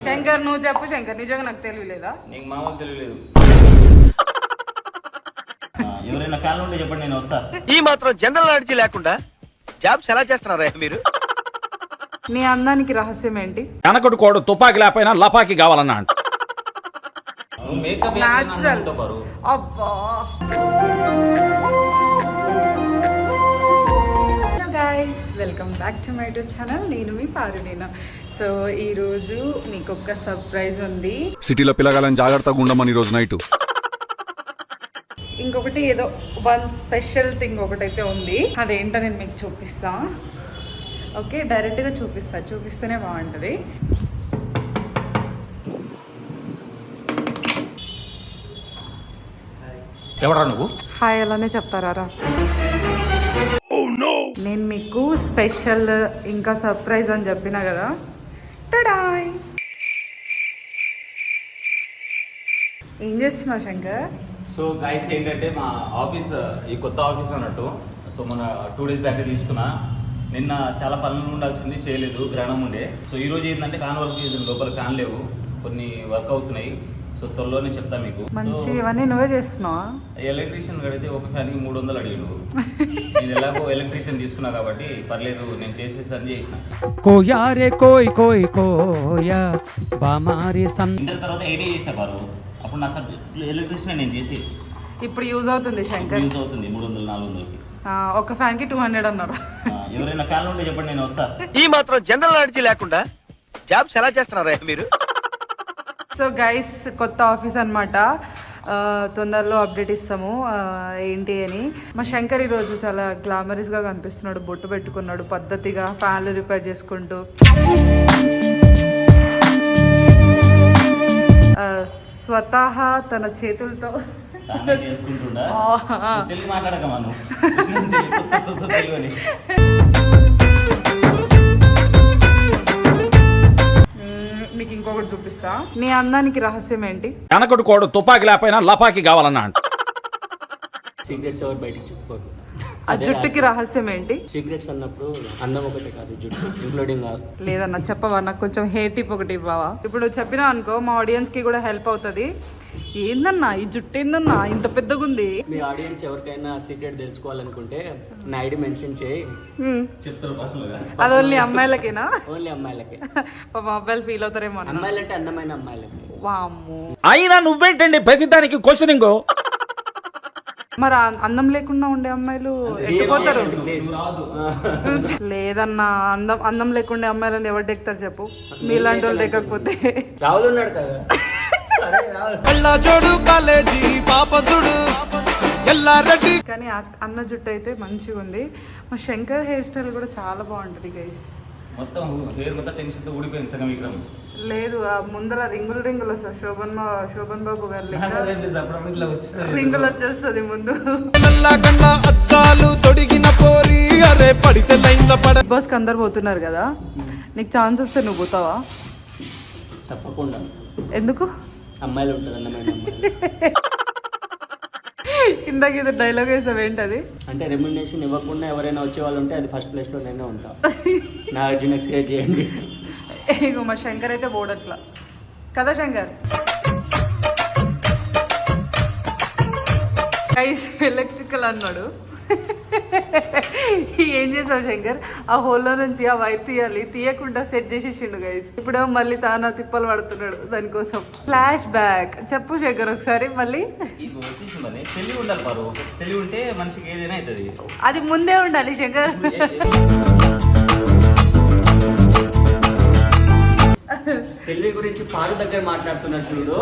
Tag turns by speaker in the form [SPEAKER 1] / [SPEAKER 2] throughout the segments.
[SPEAKER 1] శంకర్ నువ్వు చెప్పు శంకర్ నిజంగా నాకు తెలియలేదా?
[SPEAKER 2] నీకు మామూలు తెలియలేదు. ఎవరైనా ఫ్యాన్లు ఉంటే చెప్పండి నేను వస్తా.
[SPEAKER 3] ఈ మాత్రం జనరల్ నాలెడ్జ్ లేకుండా జాబ్స్ ఎలా చేస్తున్నారా మీరు?
[SPEAKER 1] నీ అందానికి రహస్యం ఏంటి?
[SPEAKER 4] వెనకటి కోడు తుపాకి లేకపోయినా లపాకి కావాలన్నా అంట.
[SPEAKER 2] నువ్వు మేకప్
[SPEAKER 1] అబ్బా. Welcome back to my YouTube channel. నేను మీ పారునేనా సో ఈరోజు మీకు ఒక సర్ప్రైజ్ ఉంది.
[SPEAKER 5] సిటీలో పిల్లగాలని జాగ్రత్తగా ఉండమని ఈరోజు నైట్.
[SPEAKER 1] ఇంకొకటి ఏదో వన్ స్పెషల్ థింగ్ ఒకటైతే ఉంది. అదేంటో నేను మీకు చూపిస్తా. ఓకే డైరెక్ట్గా చూపిస్తా. చూపిస్తేనే బాగుంటుంది.
[SPEAKER 4] ఎవరా నువ్వు?
[SPEAKER 1] హాయ్ అలానే చెప్తారా రా? నేను మీకు స్పెషల్ ఇంకా సర్ప్రైజ్ అని చెప్పిన కదా. టడాయ్. ఏం చేస్తున్నావు శంకర్?
[SPEAKER 2] సో గైస్ ఏంటంటే మా ఆఫీస్ ఈ కొత్త ఆఫీస్ అన్నట్టు. సో మన టూ డేస్ బ్యాక్ తీసుకున్నా. నిన్న చాలా పనులు ఉండాల్సింది చేయలేదు గ్రహణం ఉండే. సో ఈ రోజు ఏంటంటే ఫ్యాన్ వర్క్ చేసింది. లోపల ఫ్యాన్ లేవు. కొన్ని వర్క్ అవుతున్నాయి. సో త్వరలోనే చెప్తా మీకు.
[SPEAKER 1] మంచి ఇవన్నీ నువ్వే చేస్తున్నావా?
[SPEAKER 2] ఎలక్ట్రీషియన్ కడితే ఒక ఫ్యాన్కి మూడు వందలు అడిగాడు నేను ఎలాగో ఎలక్ట్రీషియన్ తీసుకున్నా కాబట్టి పర్లేదు నేను చేసేసని చేసిన.
[SPEAKER 6] కోయా రే కోయ్ కోయ్ కోయా బామారి సం
[SPEAKER 2] ఇంటర్ తర్వాత ఐడియా చేసా బారు. అప్పుడు నా సబ్ ఎలక్ట్రీషియన్ నేను చేసి.
[SPEAKER 1] ఇప్పుడు యూజ్ అవుతుంది శంకర్.
[SPEAKER 2] యూజ్ అవుతుంది మూడు వందలు నాలుగు వందలకి.
[SPEAKER 1] ఆ, ఒక ఫ్యాన్కి టూ హండ్రెడ్ అన్నారు.
[SPEAKER 2] ఎవరైనా ఫ్యాన్లు ఉంటే చెప్పండి నేను వస్తా.
[SPEAKER 3] ఈ మాత్రం జనరల్ నాలెడ్జ్ లేకుండా జాబ్స్ ఎలా చేస్తున్నారా మీరు?
[SPEAKER 1] సో గైస్ కొత్త ఆఫీస్ అనమాట తొందరలో అప్డేట్ ఇస్తాము. ఏంటి అని. మా శంకర్ ఈరోజు చాలా గ్లామరస్గా కనిపిస్తున్నాడు. బొట్టు పెట్టుకున్నాడు. పద్ధతిగా ఫ్యాన్లు రిపేర్ చేసుకుంటూ. స్వతహా తన చేతులతో. మీకు ఇంకొకటి చూపిస్తా. నీ అందానికి రహస్యం ఏంటి?
[SPEAKER 4] వెనకటి కోడు తుపాకి లేకపోయినా లపాకి కావాలన్నా అంట.
[SPEAKER 7] సీక్రెట్స్ ఎవరు బయటికి చెప్పుకోరు.
[SPEAKER 1] ఆ జుట్టుకి రహస్యం. ఏంటి?
[SPEAKER 7] సీక్రెట్స్ అన్నప్పుడు అందం ఒకటే కాదు జుట్టు. ఇంక్లూడింగ్
[SPEAKER 1] లేదన్న చెప్పవా? నాకు కొంచెం హెయిర్ టిప్ ఒకటి ఇవ్వవా? ఇప్పుడు చెప్పినా అనుకో మా ఆడియన్స్కి కూడా హెల్ప్ అవుతుంది. ఏందన్నా? ఈ జుట్టు ఏందన్నా? ఇంత పెద్దగా ఉంది
[SPEAKER 7] మీ ఆడియన్స్ ఎవరికైనా సీక్రెట్ తెలుసుకోవాలనుకుంటే నా ఐడి మెన్షన్ చేయి
[SPEAKER 1] అది ఓన్లీ అమ్మాయిలకేనా?
[SPEAKER 7] ఓన్లీ అమ్మాయిలకి.
[SPEAKER 1] పాప అబ్బాయిలు ఫీల్ అవుతారేమో
[SPEAKER 7] అమ్మాయిలంటే అందమైన అమ్మాయిలకి.
[SPEAKER 1] వామ్మో.
[SPEAKER 4] అయినా నువ్వేంటండి ప్రతిదానికి క్వశ్చనింగ్
[SPEAKER 1] మరి అందం లేకుండా ఉండే అమ్మాయిలు ఎక్కిపోతారు లేదన్నా అందం అందం లేకుండా అమ్మాయిలను ఎవరు డెక్తారు చెప్పు? మీలాంటి వాళ్ళు డెక్కకపోతే
[SPEAKER 7] రాహుల్ ఉన్నాడు కదా? అరే రాహుల్
[SPEAKER 3] జోడు కాలేజీ పాపసుడు. ఎల్లారెడ్డి
[SPEAKER 1] కానీ అన్న జుట్టు అయితే మంచిగా ఉంది. మా శంకర్ హెయిర్ స్టైల్ కూడా చాలా బాగుంటుంది గైస్
[SPEAKER 2] మొత్తం హెయిర్ మొత్తం టెన్షన్తో ఊడిపోయింది సగం విక్రమ్.
[SPEAKER 1] లేదు ఆ ముందర రింగులు రింగులు వస్తాయి. శోభన్ శోభన్ బాబు గారి రింగులు వచ్చేస్తుంది ముందు.
[SPEAKER 3] అద్దాలు తొడిగిన పోరి అరే పడితే లైన్ల పడ
[SPEAKER 1] బిగ్ అందరు పోతున్నారు కదా. నీకు ఛాన్స్ వస్తే నువ్వు పోతావా?
[SPEAKER 7] తప్పకుండా.
[SPEAKER 1] ఎందుకు?
[SPEAKER 7] అమ్మాయిలు ఉంటుంది అందమైన అమ్మాయిలు
[SPEAKER 1] ఇందాక ఇది డైలాగ్ వేసావు ఏంటది?
[SPEAKER 7] అంటే రెమ్యునేషన్ ఇవ్వకుండా ఎవరైనా వచ్చే వాళ్ళు ఉంటే అది ఫస్ట్ ప్లేస్లో నేనే ఉంటా. నా అర్జున్ ఎక్స్క్రియేట్ చేయండి.
[SPEAKER 1] ఇగో మా శంకర్ అయితే పోడట్లా. కదా శంకర్? గైస్ ఎలక్ట్రికల్ అన్నాడు. ఏం చేసావు శంకర్? ఆ హోల్లో నుంచి ఆ వైర్ తీయాలి తీయకుండా సెట్ చేసేసిండు గైస్ ఇప్పుడేమో మళ్ళీ తాను తిప్పలు పడుతున్నాడు దానికోసం. ఫ్లాష్ బ్యాక్ చెప్పు శంకర్ ఒకసారి మళ్ళీ.
[SPEAKER 2] ఇది వచ్చేసింది మరి. తెలివి ఉండాలి పారు తెలివి ఉంటే మనిషికి ఏదైనా అవుతుంది.
[SPEAKER 1] అది ముందే ఉండాలి శంకర్.
[SPEAKER 7] పెళ్ళి గురించి పాడు దగ్గర మాట్లాడుతున్నా చూడు.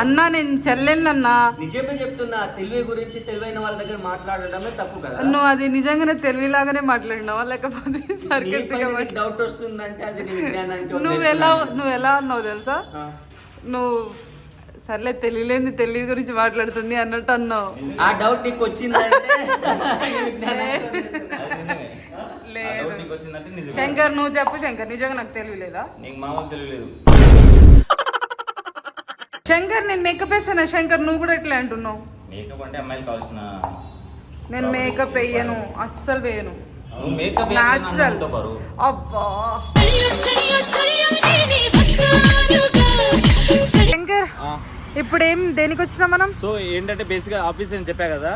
[SPEAKER 1] అన్నా నేను చెల్లెళ్ళన్నా.
[SPEAKER 7] నిజమే చెప్తున్నా తెలివి గురించి తెలివైన వాళ్ళ దగ్గర మాట్లాడడమే తప్పు కదా?
[SPEAKER 1] నువ్వు అది నిజంగానే తెలివిలాగానే మాట్లాడినావా? లేకపోతే సర్కస్గా
[SPEAKER 7] డౌట్ వస్తుందంటే అది నీ విజ్ఞానానికి
[SPEAKER 1] నువ్వు ఎలా నువ్వు ఎలా అన్నావు తెలుసా. నువ్వు సర్లే తెలియలేంది తెలివి గురించి మాట్లాడుతుంది అన్నట్టు అన్నావు.
[SPEAKER 7] ఆ డౌట్ నీకు వచ్చిందంటే
[SPEAKER 1] లేదు. శంకర్ నువ్వు చెప్పు శంకర్. నిజంగా నాకు తెలియలేదా?
[SPEAKER 2] నీకు మామూలు తెలియలేదు.
[SPEAKER 1] శంకర్ నేను మేకప్ వేస్తాను? శంకర్ నువ్వు కూడా ఎట్లా అంటున్నావు.
[SPEAKER 2] మేకప్ అంటే అమ్మాయిలు కావాల్సిన
[SPEAKER 1] నేను మేకప్ వేయను అస్సలు వేయను.
[SPEAKER 2] మేకప్
[SPEAKER 1] న్యాచురల్ అబ్బా.
[SPEAKER 8] శంకర్
[SPEAKER 1] ఇప్పుడు ఏం దేనికి వచ్చినాం మనం?
[SPEAKER 2] సో ఏంటంటే బేసిక్గా ఆఫీస్ అని చెప్పా కదా.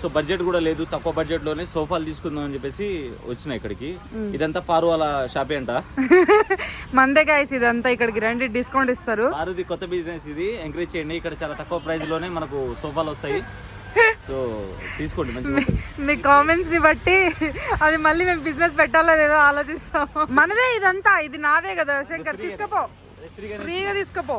[SPEAKER 2] సో బడ్జెట్ కూడా లేదు తక్కువ బడ్జెట్లోనే సోఫాలు తీసుకుందాం అని చెప్పేసి వచ్చిన ఇక్కడికి. ఇదంతా పారు వాళ్ళ షాపే అంట.
[SPEAKER 1] మందే గాయస్ ఇదంతా ఇక్కడికి రండి డిస్కౌంట్ ఇస్తారు.
[SPEAKER 2] పారుది కొత్త బిజినెస్ ఇది. ఎంకరేజ్ చేయండి ఇక్కడ చాలా తక్కువ ప్రైస్లోనే మనకు సోఫాలు వస్తాయి. సో తీసుకోండి మంచిగా ఉంటుంది.
[SPEAKER 1] మీ కామెంట్స్ని బట్టి అది మళ్ళీ మేము బిజినెస్ పెట్టాలో లేదో ఆలోచిస్తాం. మనదే ఇదంతా ఇది నాదే కదా శంకర్ తీసుకపో. ఫ్రీగా తీసుకపో.